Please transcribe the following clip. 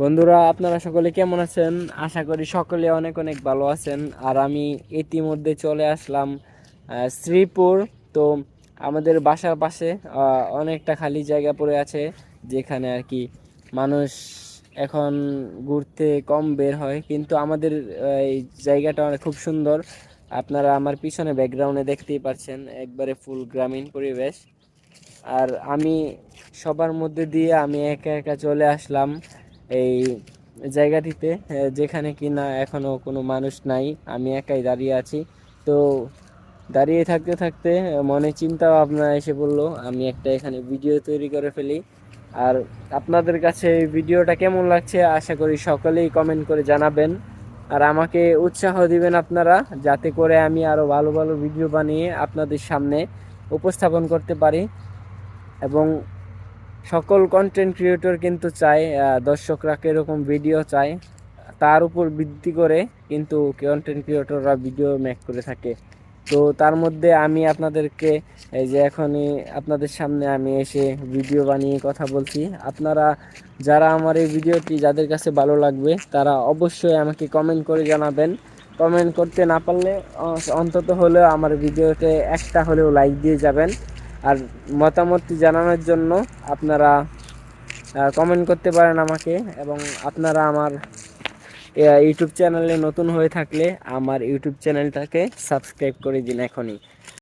বন্ধুরা, আপনারা সকলে কেমন আছেন? আশা করি সকলে অনেক অনেক ভালো আছেন। আর আমি ইতিমধ্যে চলে আসলাম শ্রীপুর। তো আমাদের বাসার পাশে অনেকটা খালি জায়গা পড়ে আছে, যেখানে আর কি মানুষ এখন ঘুরতে কম বের হয়। কিন্তু আমাদের এই জায়গাটা অনেক খুব সুন্দর। আপনারা আমার পিছনে ব্যাকগ্রাউন্ডে দেখতেই পাচ্ছেন, একবারে ফুল গ্রামীণ পরিবেশ। আর আমি সবার মধ্যে দিয়ে আমি একা একা চলে আসলাম। এই জায়গাটিতে যেখানে কি না এখনও কোনো মানুষ নাই, আমি একাই দাঁড়িয়ে আছি। তো দাঁড়িয়ে থাকতে থাকতে মনে চিন্তা ভাবনা এসে বলল আমি একটা এখানে ভিডিও তৈরি করে ফেলি। আর আপনাদের কাছে এই ভিডিওটা কেমন লাগছে, আশা করি সকলেই কমেন্ট করে জানাবেন। আর আমাকে উৎসাহ দিবেন আপনারা, যাতে করে আমি আরও ভালো ভালো ভিডিও বানিয়ে আপনাদের সামনে উপস্থাপন করতে পারি। এবং সকল কন্টেন্ট ক্রিয়েটর কিন্তু চায় দর্শকরা কীরকম ভিডিও চায়, তার উপর ভিত্তি করে কিন্তু কন্টেন্ট ক্রিয়েটররা ভিডিও মেক করে থাকে। তো তার মধ্যে আমি আপনাদেরকে, এই যে এখনই আপনাদের সামনে আমি এসে ভিডিও বানিয়ে কথা বলছি। আপনারা যারা আমার এই ভিডিওটি যাদের কাছে ভালো লাগবে, তারা অবশ্যই আমাকে কমেন্ট করে জানাবেন। কমেন্ট করতে না পারলে অন্তত হলেও আমার ভিডিওতে একটা হলেও লাইক দিয়ে যাবেন। আর মতামত জানানোর জন্য আপনারা কমেন্ট করতে পারেন আমাকে এবং আপনারা আমার ইউটিউব চ্যানেলে নতুন হয়ে থাকলে আমার ইউটিউব চ্যানেলটাকে সাবস্ক্রাইব করে দিন এখনই।